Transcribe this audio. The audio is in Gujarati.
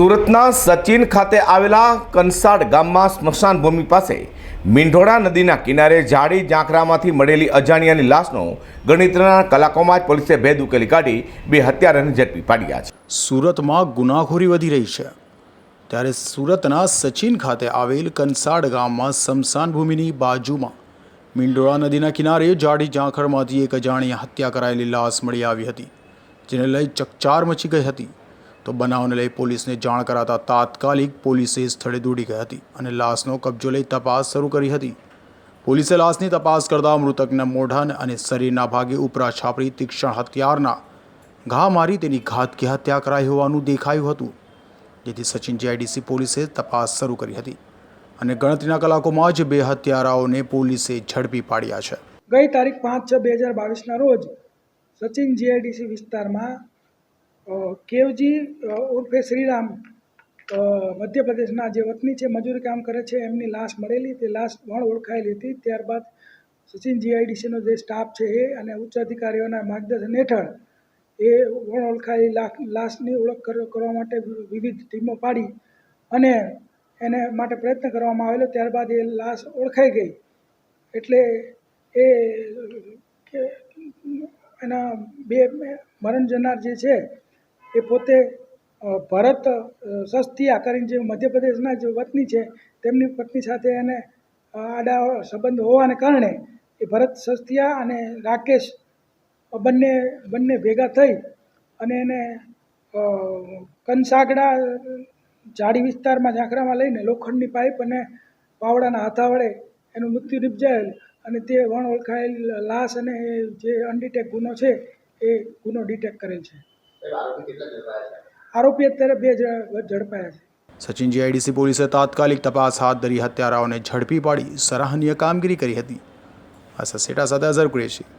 સુરતના સચિન ખાતે આવેલા કંસાડ ગામમાં સ્મશાન ભૂમિ પાસે મીંઢોળા નદીના કિનારે જાડી ઝાંખરામાંથી મળેલી અજાણ્યાની લાશનો ગણિતના કલાકોમાં જ પોલીસે ભેદ ઉકેલી કાઢી બે હત્યારાને ઝડપી પાડ્યા છે. સુરતમાં ગુનાખોરી વધી રહી છે. ત્યારે સુરતના સચિન ખાતે આવેલ કંસાડ ગામમાં સ્મશાન ભૂમિની બાજુમાં મીંડોળા નદીના કિનારે જાડી ઝાંખરમાંથી એક અજાણ્યા હત્યા કરાયેલી લાશ મળી આવી હતી, જેને લઈ ચકચાર મચી ગઈ હતી. તો બનાવને લઈ પોલીસને જાણ કરાતા તાત્કાલિક પોલીસે સ્થળે દોડી ગઈ હતી અને લાશનો કબજો લઈ તપાસ શરૂ કરી હતી. પોલીસે લાશની તપાસ કરતા મૃતકના મોઢાને અને શરીરના ભાગે ઉપરા છાપરી તીક્ષણ હથિયારના ઘા મારી તેની ઘાતકી હત્યા કરાઈ હોવાનું દેખાયું હતું, જેથી સચિન જીઆઈડીસી પોલીસે તપાસ શરૂ કરી હતી અને ગણતરીના કલાકોમાં જ બે હત્યારાઓને પોલીસે ઝડપી પાડ્યા છે. ગઈ તારીખ પાંચ છ બે હજાર બાવીસના રોજ સચિન જીઆઈડીસી વિસ્તારમાં કેવજી ઉર્ફે શ્રીરામ મધ્યપ્રદેશના જે વતની છે, મજૂરી કામ કરે છે, એમની લાશ મળેલી, તે લાશ વણ ઓળખાયેલી હતી. ત્યારબાદ સચિન જીઆઈડીસીનો જે સ્ટાફ છે એ અને ઉચ્ચ અધિકારીઓના માર્ગદર્શન હેઠળ એ વણ ઓળખાયેલી લાશ લાશની ઓળખ કરવા માટે વિવિધ ટીમો પાડી અને એને માટે પ્રયત્ન કરવામાં આવેલો. ત્યારબાદ એ લાશ ઓળખાઈ ગઈ. એટલે એ એના બે મરણ જનાર જે છે એ પોતે ભરત સસ્તિયા કરીને જે મધ્યપ્રદેશના જે વતની છે, તેમની પત્ની સાથે એને આડા સંબંધ હોવાને કારણે એ ભરત, સસ્તિયા અને રાકેશ બંને બંને ભેગા થઈ અને એને કનસાગડા જાડી વિસ્તારમાં ઝાંખરામાં લઈને લોખંડની પાઇપ અને પાવડાના હાથા વડે એનું મૃત્યુ નિપજાયેલ અને તે વણ ઓળખાયેલ લાશ અને જે અનડિટેક ગુનો છે, એ ગુનો ડિટેક્ટ કરેલ છે. આરોપી અત્યારે બે જ ઝડપાયા છે. સચિન જીઆઈડીસી પોલીસે તાત્કાલિક તપાસ હાથ ધરી હત્યારાઓને ઝડપી પાડી સરાહનીય કામગીરી કરી હતી. આ સસેટા સાથે અઝર કુરેશી.